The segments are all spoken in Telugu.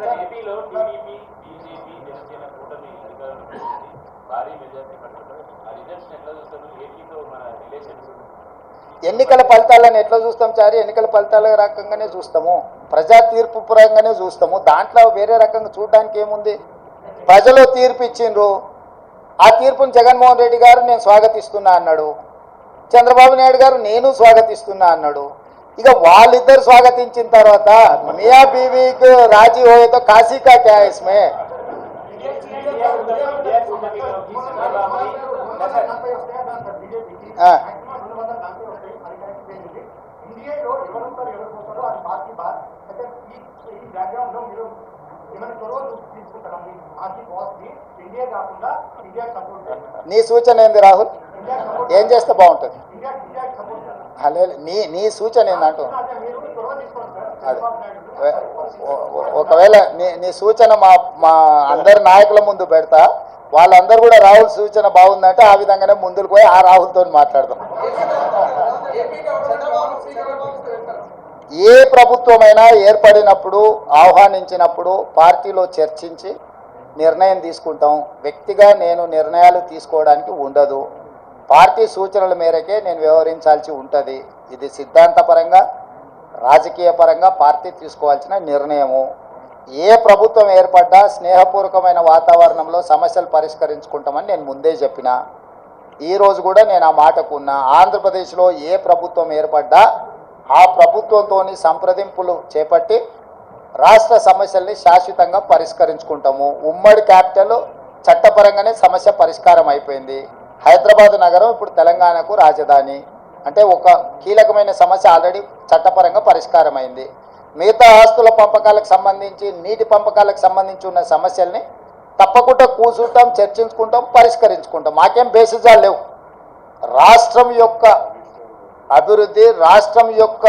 సార్ ఏపీలో టీడీపీ బీజేపీ జనసేన కూటమి అధికారంలోకి భారీ మెజార్టీ పట్టుకుంటారు ఆ రిజల్ట్స్ ఎట్లా చూస్తారు? ఏపీతో మన రిలేషన్స్ ఎన్నికల ఫలితాలను ఎట్లా చూస్తాం చారి? ఎన్నికల ఫలితాల రకంగానే చూస్తాము. ప్రజా తీర్పు పరంగానే చూస్తాము. దాంట్లో వేరే రకంగా చూడడానికి ఏముంది? ప్రజలు తీర్పు ఇచ్చిండ్రు. ఆ తీర్పును జగన్మోహన్ రెడ్డి గారు నేను స్వాగతిస్తున్నా అన్నాడు. చంద్రబాబు నాయుడు గారు నేను స్వాగతిస్తున్నా అన్నాడు. ఇక వాళ్ళిద్దరు స్వాగతించిన తర్వాత మియా బీవీకి రాజీ హోయేతో కాశీకా క్యాస్మే నీ సూచన ఏంది రాహుల్? ఏం చేస్తే బాగుంటుంది? సపోర్ట్ నీ నీ సూచన ఏంటంటూ అది. ఒకవేళ నీ నీ సూచన మా మా అందరి నాయకుల ముందు పెడతా వాళ్ళందరూ కూడా రాహుల్ సూచన బాగుందంటే ఆ విధంగానే ముందుకు పోయి ఆ రాహుల్తో మాట్లాడదాం. ఏ ప్రభుత్వమైనా ఏర్పడినప్పుడు ఆహ్వానించినప్పుడు పార్టీలో చర్చించి నిర్ణయం తీసుకుంటాం. వ్యక్తిగా నేను నిర్ణయాలు తీసుకోవడానికి ఉండదు. పార్టీ సూచనల మేరకే నేను వ్యవహరించాల్సి ఉంటుంది. ఇది సిద్ధాంతపరంగా రాజకీయ పరంగా పార్టీ తీసుకోవాల్సిన నిర్ణయము. ఏ ప్రభుత్వం ఏర్పడ్డా స్నేహపూర్వకమైన వాతావరణంలో సమస్యలు పరిష్కరించుకుంటామని నేను ముందే చెప్పిన. ఈరోజు కూడా నేను ఆ మాటకు ఉన్నా. ఆంధ్రప్రదేశ్లో ఏ ప్రభుత్వం ఏర్పడ్డా ఆ ప్రభుత్వంతో సంప్రదింపులు చేపట్టి రాష్ట్ర సమస్యల్ని శాశ్వతంగా పరిష్కరించుకుంటాము. ఉమ్మడి క్యాపిటల్ చట్టపరంగానే సమస్య పరిష్కారం అయిపోయింది. హైదరాబాద్ నగరం ఇప్పుడు తెలంగాణకు రాజధాని. అంటే ఒక కీలకమైన సమస్య ఆల్రెడీ చట్టపరంగా పరిష్కారమైంది. మిగతా ఆస్తుల పంపకాలకు సంబంధించి నీటి పంపకాలకు సంబంధించి ఉన్న సమస్యల్ని తప్పకుండా కూర్చుంటాం చర్చించుకుంటాం పరిష్కరించుకుంటాం. మాకేం బేసిజాలు లేవు. రాష్ట్రం యొక్క అభివృద్ధి రాష్ట్రం యొక్క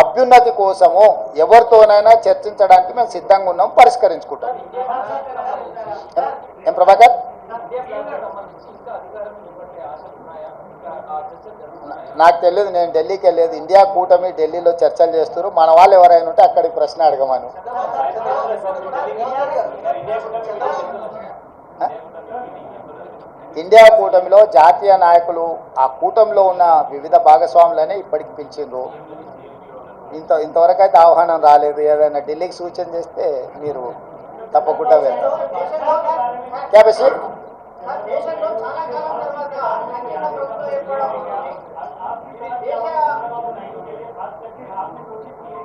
అభ్యున్నతి కోసము ఎవరితోనైనా చర్చించడానికి మేము సిద్ధంగా ఉన్నాం పరిష్కరించుకుంటాం. ఏం ప్రభాకర్? నాకు తెలియదు నేను ఢిల్లీకి వెళ్ళేది. ఇండియా కూటమి ఢిల్లీలో చర్చలు చేస్తారు మన వాళ్ళు ఎవరైనా ఉంటే అక్కడికి ప్రశ్న అడగమను. ఇండియా కూటమిలో జాతీయ నాయకులు ఆ కూటమిలో ఉన్న వివిధ భాగస్వాములనే ఇప్పటికి పిలిచిండ్రు. ఇంత ఇంతవరకు అయితే ఆహ్వానం రాలేదు. ఏదైనా ఢిల్లీకి సూచన చేస్తే మీరు తప్పకుండా వెళ్తారు. క్యాపసి దేశంలో చాలా కాలం తర్వాత కేంద్ర ప్రభుత్వం ఏర్పడడం దేశ